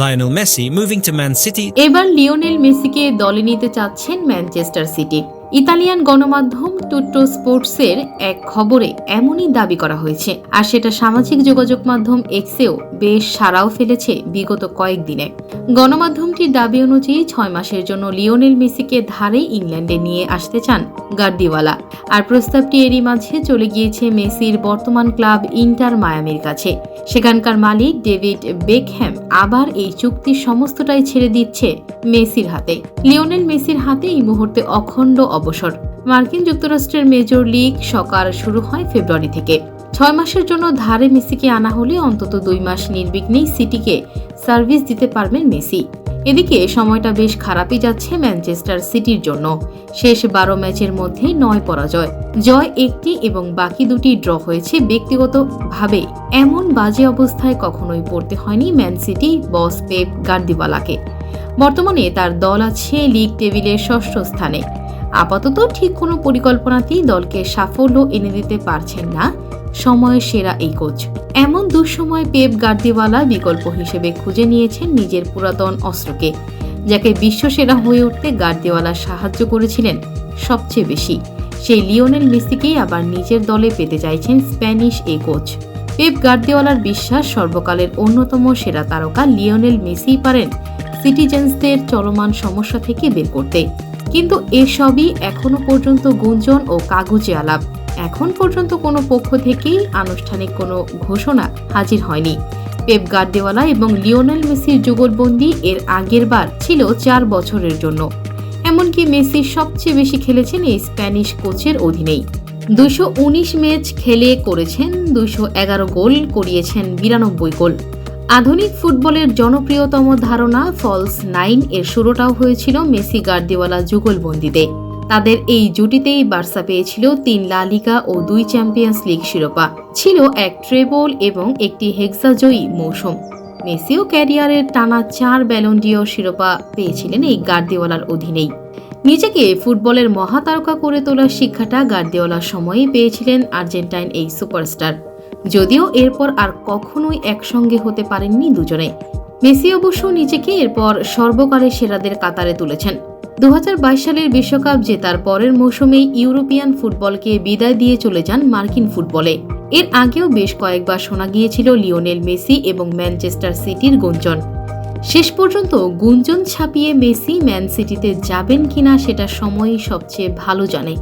Lionel Messi moving to Man City এবার Lionel মেসিকে দলে নিতে চাচ্ছেন ম্যানচেস্টার সিটি। ইতালিয়ান গণমাধ্যম টুটো স্পোর্টসের এক খবরে এমনই দাবি করা হয়েছে। আর সেটা সামাজিক যোগাযোগ মাধ্যম এক্সেও বেশ সারাও ফেলেছে বিগত কয়েকদিনে। গণমাধ্যমটির দাবি অনুযায়ী ছয় মাসের জন্য লিওনেল মেসিকে ধারে ইংল্যান্ডে নিয়ে আসতে চান গার্দিওয়ালা। আর প্রস্তাবটি এরই মাঝে চলে গিয়েছে মেসির বর্তমান ক্লাব ইন্টার মায়ামির কাছে। সেখানকার মালিক ডেভিড বেকহ্যাম আবার এই চুক্তির সমস্তটাই ছেড়ে দিচ্ছে মেসির হাতে। লিওনেল মেসির হাতে মুহূর্তে অখণ্ড অবসর। মার্কিন যুক্তরাষ্ট্রের মেজর লিগ সকার শুরু হয় ফেব্রুয়ারি থেকে। ছয় মাসের জন্য ধারে মেসিকে আনা হলে অন্তত দুই মাস নির্বিঘ্নেই সিটিকে সার্ভিস দিতে পারবেন মেসি। এদিকে সময়টা বেশ খারাপই যাচ্ছে ম্যানচেস্টার সিটির জন্য। শেষ বারো ম্যাচের মধ্যে নয় পরাজয়। জয় একটি এবং বাকি দুটি ড্র হয়েছে ব্যক্তিগতভাবে। এমন বাজে অবস্থায় কখনোই পড়তে হয়নি ম্যান সিটি বস পেপ গার্দিওয়ালাকে। বর্তমানে তার দল আছে লিগ টেবিলের ষষ্ঠ স্থানে। আপাতত ঠিক কোনো পরিকল্পনাতেই দলকে সাফল্য এনে দিতে পারছেন না। সময়ের সেরা এই কোচ। এমন দুঃসময় পেপ গার্দিওয়ালা বিকল্প হিসেবে খুঁজে নিয়েছেন নিজের পুরাতন অস্ত্রকে, যাকে বিশ্বসেরা হয়ে উঠতে গার্দিওয়ালা সাহায্য করেছিলেন সবচেয়ে বেশি। সেই লিওনেল মেসিকেই আবার নিজের দলে পেতে চাইছেন স্প্যানিশ এই কোচ। পেপ গার্দিওয়ালার বিশ্বাস সর্বকালের অন্যতম সেরা তারকা লিওনেল মেসিই পারেন সিটিজেন্সদের চলমান সমস্যা থেকে বের করতে। কিন্তু এসবই এখনও পর্যন্ত গুঞ্জন ও কাগুজে আলাপ। এখন পর্যন্ত কোনো পক্ষ থেকেই আনুষ্ঠানিক কোনো ঘোষণা হাজির হয়নি। পেপ গার্দিওয়ালা এবং লিওনেল মেসির যুগলবন্দি এর আগের বার ছিল চার বছরের জন্য। এমনকি মেসি সবচেয়ে বেশি খেলেছেন এই স্প্যানিশ কোচের অধীনেই। দুশো ম্যাচ খেলে করেছেন, দুশো গোল করিয়েছেন বিরানব্বই গোল। আধুনিক ফুটবলের জনপ্রিয়তম ধারণা ফলস নাইন এর শুরুটাও হয়েছিল মেসি গার্দিওয়ালা যুগলবন্দিতে। তাদের এই জুটিতেই বার্সা পেয়েছিল তিন লা লিগা ও দুই চ্যাম্পিয়ন্স লিগ শিরোপা। ছিল এক ট্রেবল এবং একটি হেক্সাজয়ী মৌসুম। মেসিও ক্যারিয়ারের টানা চার ব্যালন্ডিও শিরোপা পেয়েছিলেন এই গার্দিওয়ালার অধীনেই। নিজেকে ফুটবলের মহাতারকা করে তোলার শিক্ষাটা গার্দিওলার সময়েই পেয়েছিলেন আর্জেন্টাইন এই সুপারস্টার। যদিও এরপর আর কখনোই একসঙ্গে হতে পারেননি দুজনে। মেসি অবশ্য নিজেকে এরপর সর্বকালের সেরাদের কাতারে তুলেছেন। দু হাজার বাইশ সালের বিশ্বকাপ জেতার পরের মৌসুমেই ইউরোপিয়ান ফুটবলকে বিদায় দিয়ে চলে যান মার্কিন ফুটবলে। এর আগেও বেশ কয়েকবার শোনা গিয়েছিল লিওনেল মেসি এবং ম্যানচেস্টার সিটির গুঞ্জন। শেষ পর্যন্ত গুঞ্জন ছাপিয়ে মেসি ম্যান সিটিতে যাবেন কিনা সেটা সময়ই সবচেয়ে ভালো জানে।